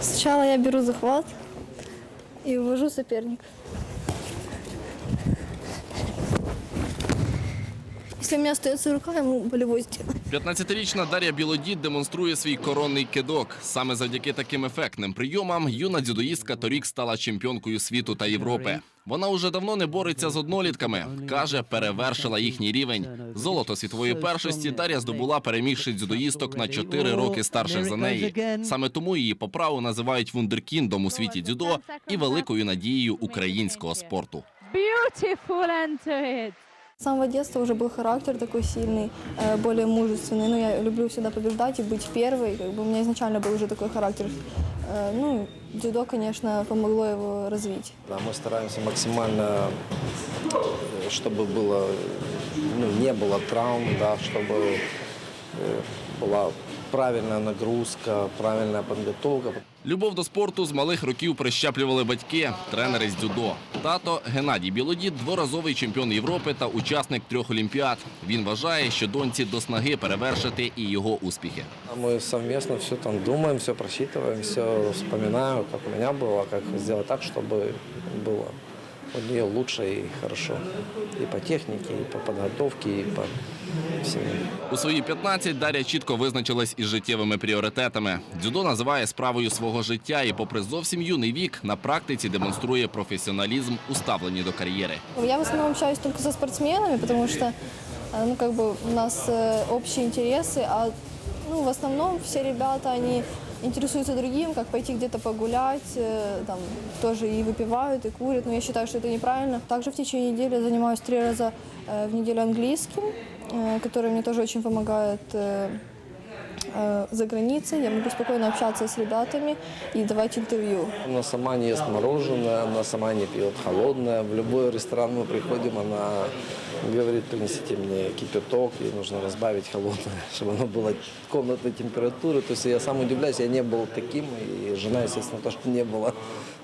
Сначала я беру захват и увожу соперника. Если у меня остается рука, я ему болевой сделаю. 15-річна Дар'я Білодід демонструє свій коронний кидок. Саме завдяки таким ефектним прийомам юна дзюдоїстка торік стала чемпіонкою світу та Європи. Вона уже давно не бореться з однолітками. Каже, перевершила їхній рівень. Золото світової першості Дар'я здобула, перемігши дзюдоїсток на 4 роки старших за неї. Саме тому її по праву називають вундеркіндом у світі дзюдо і великою надією українського спорту. Beautiful end to it. С самого детства уже был характер такой сильный, э, более мужественный. Ну, я люблю всегда побеждать и быть первой. Как бы у меня изначально был уже такой характер. Э, Ну, дзюдо, конечно, помогло его развить. Да, мы стараемся максимально, э, чтобы было, ну, не было травм, да, чтобы э, была правильная нагрузка, правильная подготовка. Любов до спорту з малих років прищеплювали батьки, тренери з дзюдо. Тато Геннадій Білодід – дворазовий чемпіон Європи та учасник трьох олімпіад. Він вважає, що доньці до снаги перевершити і його успіхи. А Мы совместно все там думаем, все просчитываем, все вспоминаю, как у меня было, как сделать так, чтобы было у нее лучше и хорошо. И по технике, и по подготовке, и по всему. У свої 15 Дар'я чітко визначилась із життєвими пріоритетами. Дзюдо називає справою свого життя і, попри зовсім юний вік, на практиці демонструє професіоналізм у ставленні до кар'єри. Я в основном общаюсь только со спортсменами, потому что э, ну, как бы у нас э, общие интересы, а ну, в основном все ребята, они интересуются другим, как пойти где-то погулять, э, там тоже и выпивают, и курят, но я считаю, что это неправильно. Также в течение недели я занимаюсь три раза э, в неделю английским, э, который мне тоже очень помогает э, э, за границей. Я могу спокойно общаться с ребятами и давать интервью. Она сама не ест мороженое, она сама не пьет холодное. В любой ресторан мы приходим, она говорит, принесите мне кипяток, ей нужно разбавить холодное, чтобы оно было комнатной температуры. То есть я сам удивляюсь, я не был таким, и жена, естественно, тоже не была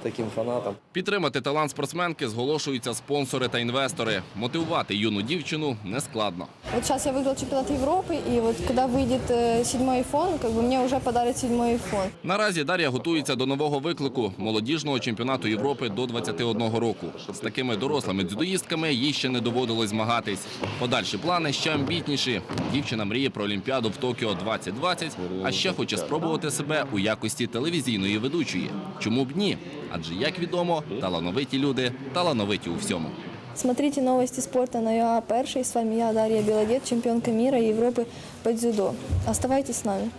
таким фанатом. Підтримати талант спортсменки зголошуються спонсори та інвестори. Мотивувати юну дівчину нескладно. Вот сейчас я выиграл чемпионат Европы, и вот когда выйдет э, седьмой iPhone, как бы мне уже подарят седьмой iPhone. Наразі Дар'я готується до нового виклику молодіжного чемпіонату Європи до 21 року. З такими дорослими дзюдоїстками їй ще не доводилось змагатись. Подальші плани ще амбітніші. Дівчина мріє про Олімпіаду в Токіо 2020, а ще хоче спробувати себе у якості телевізійної ведучої. Чому б ні? Адже як відомо, талановиті люди талановиті у всьому. Смотрите новости спорта на ЮА Перший. С вами я, Дарья Белодет, чемпионка мира и Европы по дзюдо. Оставайтесь с нами.